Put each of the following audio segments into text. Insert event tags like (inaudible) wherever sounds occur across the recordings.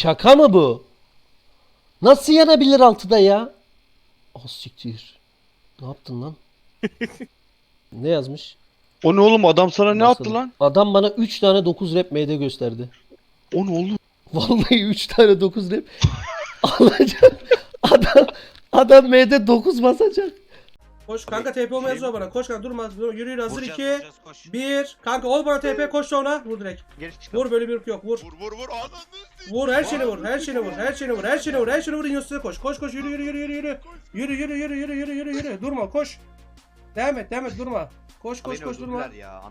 şaka mı bu? Nasıl yanabilir altıda ya? Oh siktir. Ne yaptın lan? (laughs) ne yazmış? O ne oğlum adam sana ne Nasıl? attı lan? Adam bana 3 tane 9 rap MD gösterdi. O ne oğlum? Vallahi 3 tane 9 rap alacak. Adam adam MD 9 basacak. Koş kanka TP olma yazıyor bana. Koş kanka durma. Dur, Yürü yürü hazır Vuracağız, 2 vuracağız, koş. 1 Kanka ol bana TP koş sonra vur direkt. Vur böyle bir yok vur. Vur vur vur. Ananı Vur her şeyini vur. Her şeyini vur. Her şeyini vur. Her şeyini vur. Her şeyini vur. İnyosuna koş. Koş koş yürü yürü yürü yürü yürü. Yürü yürü yürü yürü yürü yürü yürü. Durma koş. Devam et devam et durma. Koş koş Beni koş durma. öldürdüler Ya.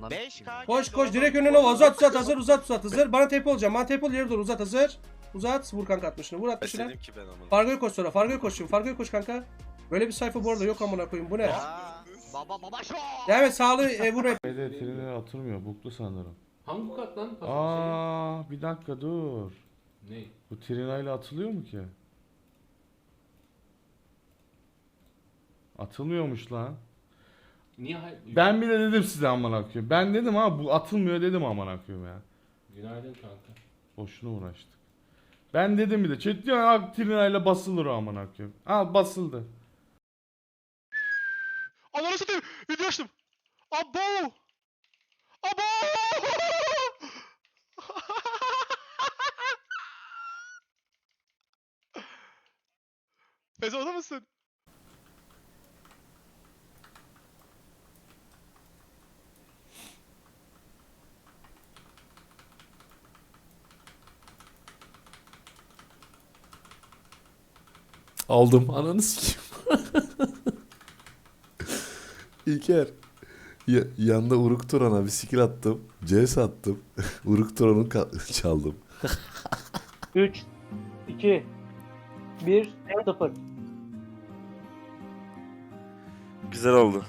Koş koş direkt önüne ol. Uzat uzat hazır uzat uzat hazır. Bana TP olacağım. Bana TP ol ileri doğru uzat hazır. Uzat vur kanka 60'ını. Vur 60'ını. Dedim ki ben amına. Fargo'ya koş sonra. Fargo'ya koş şimdi. Fargo'ya koş kanka. Böyle bir sayfa bu arada yok amına koyayım. Bu ne? Aa, Baba baba şu. Devam et sağlığı e, vur (laughs) hep. B'de trailer atılmıyor. Buklu sanırım. Hangi kat lan? Aa, bir dakika dur. Ne? Bu Trinayla atılıyor mu ki? Atılmıyormuş lan. Niye hayır? Ben bile dedim size aman akıyor. Ben dedim ha bu atılmıyor dedim aman akıyorum ya. Günaydın kanka. Boşuna uğraştık. Ben dedim bir de chat diyor ha Trinayla basılır o aman akıyorum. Al basıldı. Ananı satayım. Video açtım. Abo. Abo. Fez orada mısın? Aldım. Ananı sikeyim. (laughs) İlker. Ya, yanda Uruk Turan'a bir skill attım. CS attım. (laughs) Uruk Turan'ı (laughs) çaldım. 3 2 1 0 Güzel oldu.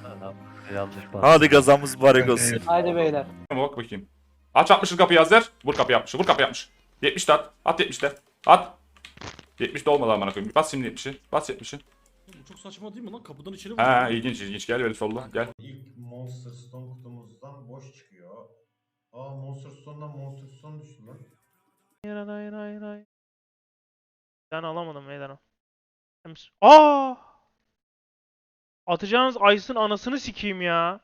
Hadi gazamız mübarek olsun. Haydi beyler. Bak bakayım. Aç 60'ın kapıyı hazır. Vur kapıyı 60'ı. Vur kapıyı 60. 70 de at. At 70 de. At. 70 de olmadı amına koyayım. Bas şimdi 70'i. Bas 70'i. Çok saçma değil mi lan? Kapıdan içeri Ha ilginç ilginç. Gel böyle solla. Gel. İlk Monster Stone kutumuzdan boş çıkıyor. Aa Monster Stone'dan Monster Stone düştü lan. Hayır hayır hayır hayır. Ben alamadım beyler. Aa! Atacağınız Ice'ın anasını sikeyim ya.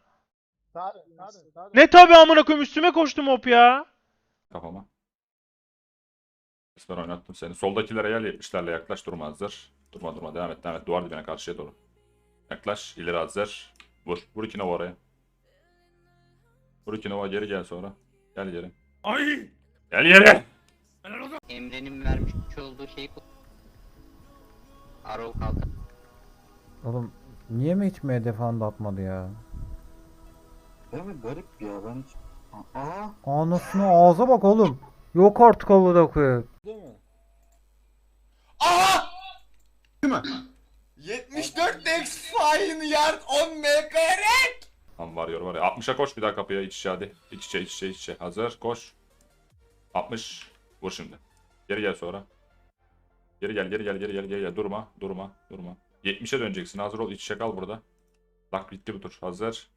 Ne tabi amına koyayım üstüme koştum hop ya. Kafama. Resmen oynattım seni. Soldakilere gel 70'lerle yaklaş durma hazır. Durma durma devam et devam et. Duvar dibine karşıya doğru. Yaklaş ileri hazır. Vur. Vur iki nova oraya. Vur iki nova geri gel sonra. Gel geri. Ay! Gel geri. Emre'nin vermiş olduğu şeyi Arrow kaldı. Oğlum niye mi hiç MD falan da atmadı ya? Evet garip ya ben. Aa. Anasını ağza bak oğlum. Yok artık Allah'a koyayım. 74 X Fine Yard 10 MKR. Tam var yor var ya. 60'a koş bir daha kapıya iç içe hadi. İç içe iç içe iç içe. Hazır koş. 60. Vur şimdi. Geri gel sonra. Geri gel geri gel geri gel geri gel. Durma durma durma. 70'e döneceksin. Hazır ol. İç içe kal burada. Bak bitti bu tur. Hazır.